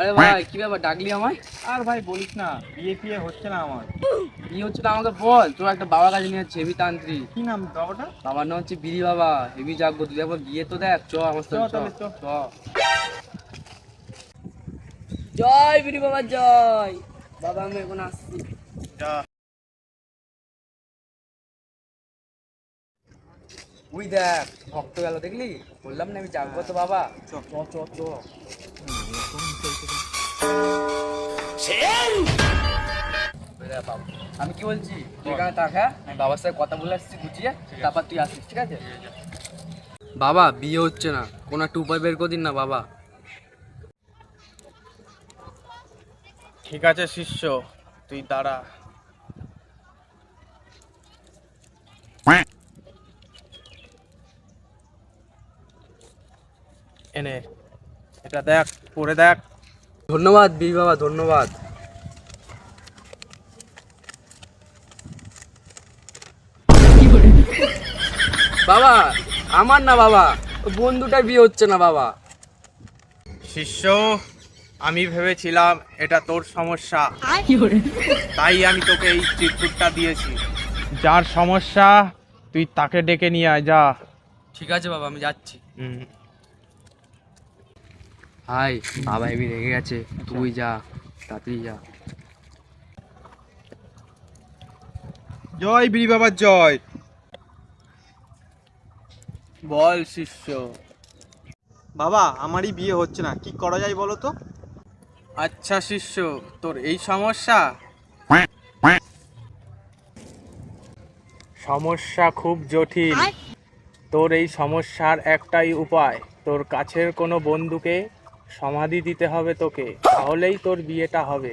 আরে ভাই কি ব্যাপার ডাকলি আমায়? আর ভাই বলিস না বিয়ে ফিয়ে হচ্ছে না আমার। কি হচ্ছে না আমাকে বল তোর একটা বাবার কাছে নিয়ে হেভি তান্ত্রিক। কি নাম বাবাটা? বাবার নাম হচ্ছে বিড়ি বাবা হেভি যাগ্য তুই একবার গিয়ে তো দেখ চ আমার সাথে চ চ। চ। জয় বিড়ি বাবা জয়। বাবা আমি এখন আসছি। উই দেখ ভক্ত গেল দেখলি? বললাম না আমি জাগবো তো বাবা। চ। ওই। আমি কি বলছি? তুই এখানে থাক হ্যাঁ? আমি বাবার সাথে কথা বলে আসছি বুঝিয়ে তারপর তুই আসিস ঠিক আছে। বাবা বিয়ে হচ্ছে না। কোনো একটা উপায় বের করে দিন না বাবা। ঠিক আছে শিষ্য। তুই দাঁড়া। এনে। এটা দেখ পরে দেখ। ধন্যবাদ বিড়ি বাবা ধন্যবাদ। বাবা আমার না বাবা ওই বন্ধুটার বিয়ে হচ্ছে না বাবা। শিষ্য আমি ভেবেছিলাম এটা তোর সমস্যা। তাই আমি তোকে এই চিরকুটটা দিয়েছি। যার সমস্যা তুই তাকে ডেকে নিয়ে আয় যা। ঠিক আছে বাবা আমি যাচ্ছি। হুম। হাই বাবা হেবি রেগে গেছে। তুই যা তাড়াতাড়ি যা। জয় বিড়ি বাবার জয়। বল শিষ্য। বাবা আমারই বিয়ে হচ্ছে না। কি করা যায় বলো তো? আচ্ছা শিষ্য তোর এই সমস্যা? সমস্যা খুব জটিল। তোর এই সমস্যার একটাই উপায় তোর কাছের কোনো বন্ধুকে সমাধি দিতে হবে তোকে তাহলেই তোর বিয়েটা হবে।